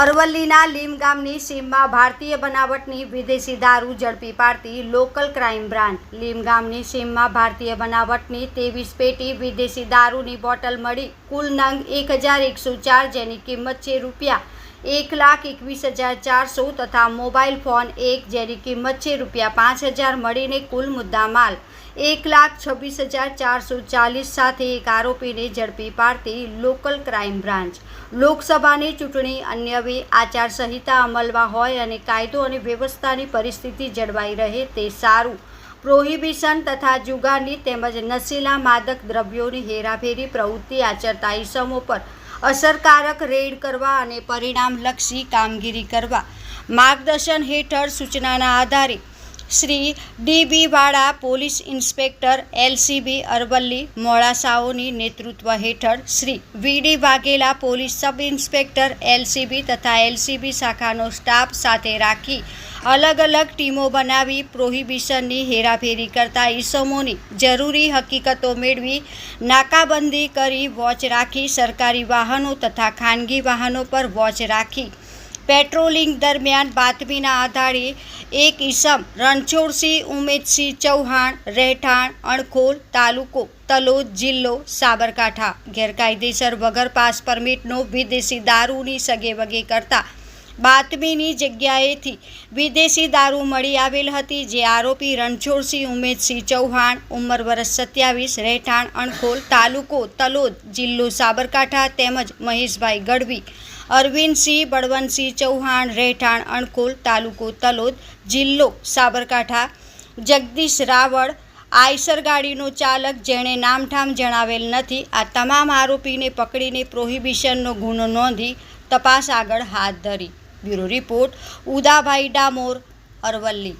અરવલ્લીના લીમ ગામની સીમમાં ભારતીય બનાવટની વિદેશી દારૂ ઝડપી પાડતી લોકલ ક્રાઇમ બ્રાન્ચ. લીમ ગામની સીમમાં ભારતીય બનાવટની ત્રેવીસ પેટી વિદેશી દારૂની બોટલ મળી. કુલ નંગ એક હજાર એકસો ચાર જેની કિંમત છે રૂપિયા એક લાખ એકવીસ હજાર ચારસો તથા મોબાઈલ ફોન એક જેની કિંમત છે રૂપિયા પાંચ હજાર મળીને કુલ મુદ્દામાલ. એક લાખ છવ્વીસ હજાર ચારસો ચાલીસ સાથે એક આરોપીને ઝડપી પાડતી લોકલ ક્રાઇમ બ્રાન્ચ. લોકસભાની ચૂંટણી અન્યવે આચારસંહિતા અમલમાં હોય અને કાયદો અને વ્યવસ્થાની પરિસ્થિતિ જળવાઈ રહે તે સારું. પ્રોહિબિશન તથા જુગારની તેમજ નશીલા માદક દ્રવ્યોની હેરાફેરી પ્રવૃત્તિ આચરતા ઇસમો પર અસરકારક રેડ કરવા અને પરિણામલક્ષી કામગીરી કરવા. માર્ગદર્શન હેઠળ સૂચનાના આધારે Shri DB Vala police inspector LCB Aravalli મોડાસાઓની નેતૃત્વ હેઠળ Shri VD Vaghela police sub inspector LCB તથા એલસીબી શાખાનો સ્ટાફ સાથે રાખી અલગ અલગ ટીમો બનાવી પ્રોહિબિશનની હેરાફેરી કરતા ઈસમોની જરૂરી હકીકતો મેળવી નાકાબંધી કરી વોચ રાખી સરકારી વાહનો તથા ખાનગી વાહનો પર વોચ રાખી. પેટ્રોલિંગ દરમિયાન બાતમીના આધારે એક ઈસમ, રણછોડસિંહ, ઉમેદસિંહ ચૌહાણ, રહેઠાણ, અણખોલ તાલુકો, તલોદ જિલ્લો, સાબરકાંઠા. ગેરકાયદેસર વગર પાસ પરમિટનો વિદેશી દારૂની સગેવગે કરતા બાતમીની જગ્યાએથી વિદેશી દારૂ મળી આવેલ હતી, જે આરોપી રણછોડસિંહ, ઉમેદસિંહ ચૌહાણ, ઉંમર વરસ સત્યાવીસ, રહેઠાણ, અણખોલ તાલુકો, તલોદ જિલ્લો, સાબરકાંઠા તેમજ મહેશભાઈ ગઢવી અરવિંદસિંહ, બળવંતસિંહ ચૌહાણ, રહેઠાણ, અણકોલ તાલુકો તલોદ જિલ્લો સાબરકાંઠા. જગદીશ રાવળ, આઈસર ગાડીનો ચાલક જેણે નામઠામ જણાવેલ નથી. આ તમામ આરોપીને પકડીને પ્રોહિબિશનનો ગુનો નોંધી તપાસ આગળ હાથ ધરી. Bureau report, Udabhai Damor, Aravalli.